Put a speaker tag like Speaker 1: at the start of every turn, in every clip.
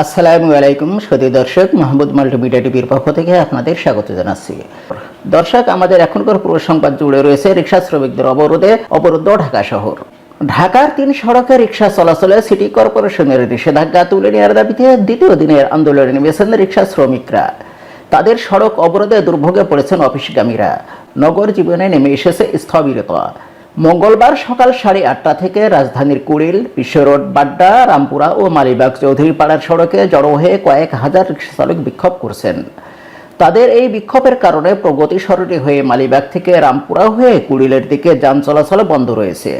Speaker 1: আসসালামু আলাইকুম সতী দর্শক, মাহমুদ মাল্টিমিডিয়া টিভির পক্ষ থেকে আপনাদের স্বাগত জানাচ্ছি। দর্শক, আমাদের এখনকার পুরো সংবাদ জুড়ে রয়েছে রিক্সা শ্রমিকদের অবরোধে অবরুদ্ধ ঢাকা শহর। ঢাকার তিন সড়কে রিক্সা চলাচলে সিটি কর্পোরেশনের নিষেধাজ্ঞা তুলে নেওয়ার দাবিতে দ্বিতীয় দিনের আন্দোলনে নেমেছেন রিক্সা শ্রমিকরা। তাদের সড়ক অবরোধে দুর্ভোগে পড়েছেন অফিসগামীরা। নগর জীবনে নেমে এসেছে স্থবিরতা। মঙ্গলবার সকাল সাড়ে আটটা থেকে রাজধানীর কুড়িল বিশ্ব রোড বাড্ডা, রামপুরা ও মালিবাগ চৌধুরী পাড়ার সড়কে জড়ো হয়ে কয়েক হাজার রিক্সা চালক বিক্ষোভ করছেন। তাদের এই বিক্ষোভের কারণে প্রগতি সরণি হয়ে মালিবাগ থেকে রামপুরা হয়ে কুড়িলের দিকে যান চলাচল বন্ধ রয়েছে।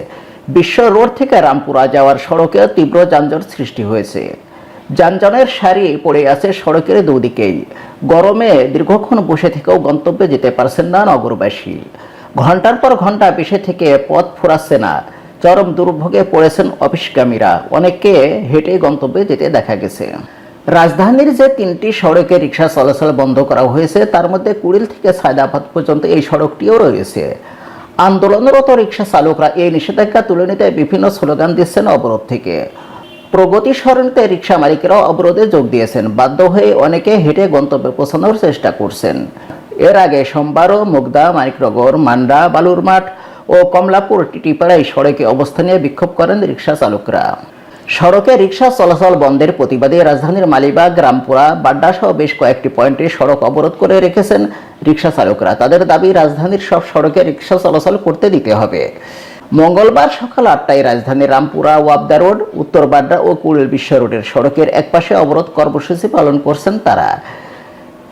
Speaker 1: বিশ্ব রোড থেকে রামপুরা যাওয়ার সড়কে তীব্র যানজট সৃষ্টি হয়েছে। যানজনের সারি পড়ে আছে সড়কের দুদিকেই। গরমে দীর্ঘক্ষণ বসে থেকেও গন্তব্যে যেতে পারছেন না নগরবাসী। ঘণ্টার পর ঘণ্টা বেশি থেকে পথ ফুরাচ্ছে না। চরম দুর্ভোগে পড়েছেন অফিসগামীরা অনেককে হেঁটে গন্তব্যে যেতে দেখা গেছে। রাজধানীর যে তিনটি সড়কে রিক্সা চলাচল বন্ধ করা হয়েছে, তার মধ্যে কুড়িল থেকে সায়দাবাদ পর্যন্ত এই সড়কটিও রয়েছে। আন্দোলনরত রিক্সা চালকরা এই নিষেধাজ্ঞা তুলে নিতে বিভিন্ন স্লোগান দিচ্ছেন অবরোধ থেকে। প্রগতি সরণিতে রিক্সা মালিকেরাও অবরোধে যোগ দিয়েছেন। বাধ্য হয়ে অনেকে হেঁটে গন্তব্যে পৌঁছানোর চেষ্টা করছেন। এর আগে সোমবারও মুগদা, মানিকনগর, মান্ডা বালুরমাঠ ও কমলাপুর টিটিপাড়ায় সড়কে অবস্থান নিয়ে বিক্ষোভ করেন রিক্সা চালকরা। সড়কে রিক্সা চলাচল বন্ধের প্রতিবাদে রাজধানীর মালিবাগ, রামপুরা, বাড্ডা সহ বেশ কয়েকটি পয়েন্টে সড়ক অবরোধ করে রেখেছেন রিক্সা চালকরা। তাদের দাবি, রাজধানীর সব সড়কে রিক্সা চলাচল করতে দিতে হবে। মঙ্গলবার সকাল আটটায় রাজধানীর রামপুরা ওয়াবদা রোড, উত্তর বাড্ডা ও কুড়িল বিশ্ব রোডের সড়কের একপাশে অবরোধ কর্মসূচি পালন করছেন তারা।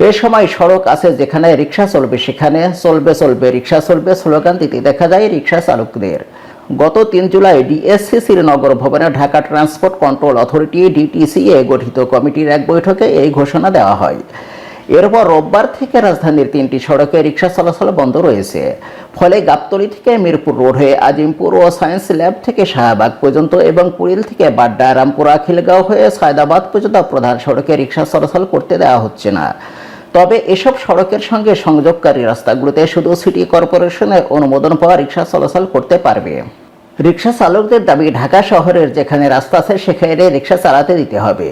Speaker 1: এ সময় সড়ক আছে যেখানে রিক্সা চলবে, সেখানে চলবে চলবে, রিক্সা চলবে, স্লোগান দিতে দেখা যায় রিক্সা চালকদের। গত তিন জুলাই ডিএসসিসির নগর ভবনে Dhaka transport control authority DTCA গঠিত কমিটির এক বৈঠকে এই ঘোষণা দেওয়া হয়। এরপর রোববার থেকে রাজধানীর তিনটি সড়কে রিক্সা চলাচল বন্ধ রয়েছে। ফলে গাবতলী থেকে মিরপুর রোড হয়ে আজিমপুর ও সায়েন্স ল্যাব থেকে শাহবাগ পর্যন্ত এবং কুড়িল থেকে বাড্ডা, রামপুরা, খিলগাঁও হয়ে সায়দাবাদ পর্যন্ত প্রধান সড়কে রিক্সা চলাচল করতে দেওয়া হচ্ছে না। তবে এসব সড়কের সঙ্গে সংযোগকারী রাস্তাগুলোতে শুধু সিটি কর্পোরেশনের অনুমোদন পাওয়া রিক্সা চলাচল করতে পারবে। রিক্সা চালকদের দাবি, ঢাকা শহরের যেখানে রাস্তা আছে, সেখানে রিক্সা চালাতে দিতে হবে।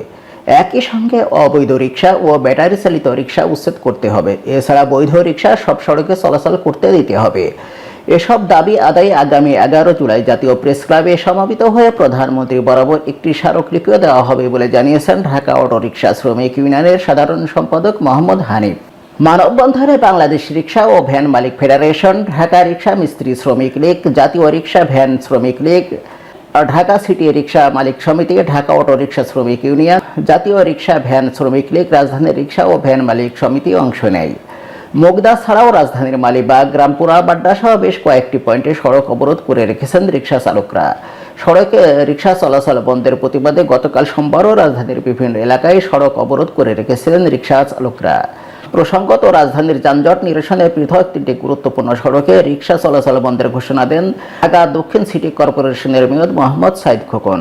Speaker 1: একই সঙ্গে অবৈধ রিক্সা ও ব্যাটারি চালিত রিক্সা উচ্ছেদ করতে হবে। এছাড়া বৈধ রিক্সা সব সড়কে চলাচল করতে দিতে হবে। এসব দাবি আদায়ে আগামী এগারো জুলাই জাতীয় প্রেস ক্লাবে সমাবেত হয়ে প্রধানমন্ত্রী বরাবর একটি স্মারকলিপিও দেওয়া হবে বলে জানিয়েছেন ঢাকা অটো রিক্সা শ্রমিক ইউনিয়নের সাধারণ সম্পাদক মোহাম্মদ হানিফ। মানববন্ধনে বাংলাদেশ রিক্সা ও ভ্যান মালিক ফেডারেশন, ঢাকা রিক্সা মিস্ত্রি শ্রমিক লীগ, জাতীয় রিক্সা ভ্যান শ্রমিক লীগ, ঢাকা সিটি রিক্সা মালিক সমিতি, ঢাকা অটো রিক্সা শ্রমিক ইউনিয়ন, জাতীয় রিক্সা ভ্যান শ্রমিক লীগ রাজধানীর রিক্সা ও ভ্যান মালিক সমিতি অংশ নেয়। মুগদা ছাড়াও রাজধানীর মালিবাগ, রামপুরা, বাড্ডা সহ বেশ কয়েকটি পয়েন্টে সড়ক অবরোধ করে রেখেছেন রিক্সা চালকরা। সড়কে রিক্সা চলাচল বন্ধের প্রতিবাদে গতকাল সোমবারও রাজধানীর বিভিন্ন এলাকায় সড়ক অবরোধ করে রেখেছিলেন রিক্সা চালকরা। প্রসঙ্গত, রাজধানীর যানজট নিরসনে পৃথক তিনটি গুরুত্বপূর্ণ সড়কে রিক্সা চলাচল বন্ধের ঘোষণা দেন ঢাকা দক্ষিণ সিটি কর্পোরেশনের মেয়র মোহাম্মদ সাইদ খোকন।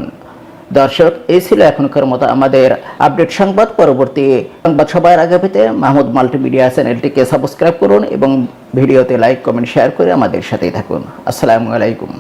Speaker 1: দর্শক, এই ছিল এখনকার মতো আমাদের আপডেট সংবাদ। পরবর্তী সংবাদ সবার আগে পেতে মাহমুদ মাল্টিমিডিয়া চ্যানেলটিকে সাবস্ক্রাইব করুন এবং ভিডিওতে লাইক কমেন্ট শেয়ার করে আমাদের সাথেই থাকুন। আসসালামু আলাইকুম।